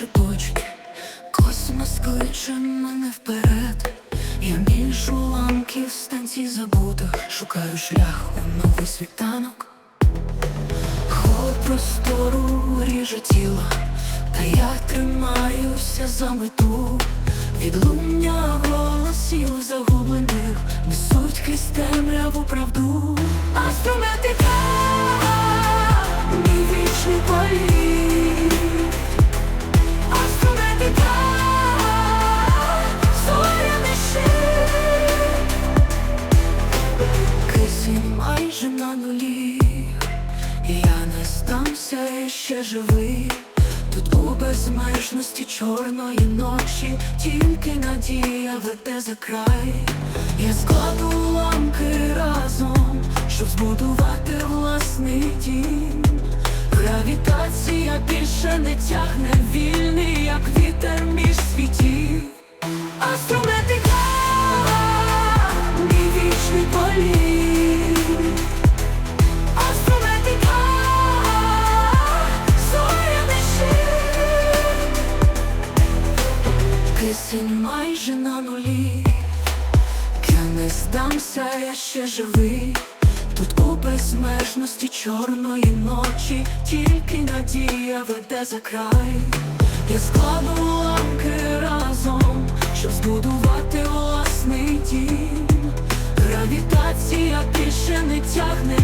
шепочки, космос кличе мене вперед. Я між уламків станцій забутих, шукаю шлях у новий світанок. Холод простору ріже тіло, та я тримаюся за мету. від Відлуння голосів загублених несуть крізь темряву правду. Ще живий. Тут у безмежності чорної ночі, тільки надія веде за край. Я складу уламки разом, щоб збудувати власний дім. Гравітація більше не тягне вільний, як вітер між майже на нулі. Я не здамся, я ще живий. Тут у безмежності чорної ночі, тільки надія веде за край. Я складу уламки разом, щоб збудувати власний дім. Гравітація більше не тягне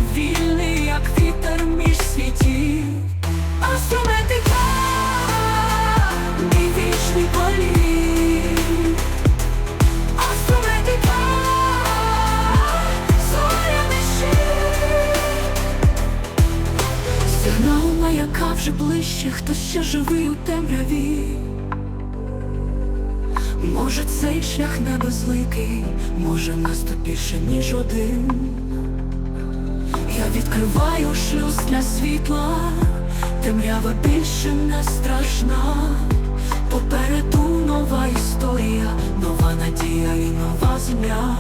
Сигнал маяка вже ближче, хто ще живий у темряві. Може, цей шлях не безликий, може нас ніж один. Я відкриваю шлюз для світла, темрява більше не страшна. Попереду нова історія, нова надія і нова земля.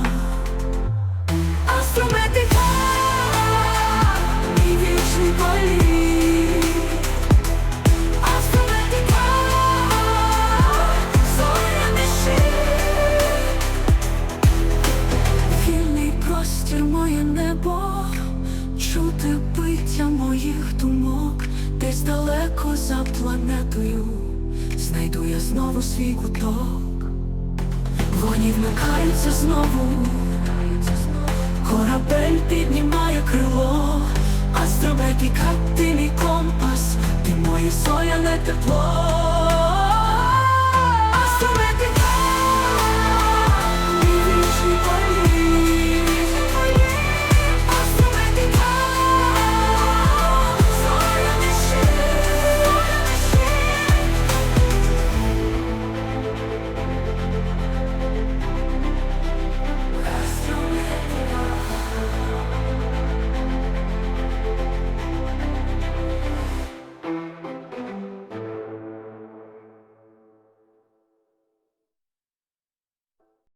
Простір, моє небо, чути биття моїх думок, десь далеко за планетою, знайду я знову свій куток. Вогні вмикаються знову, корабель піднімає крило, астрометика, ти мій компас, ти моє сояне тепло.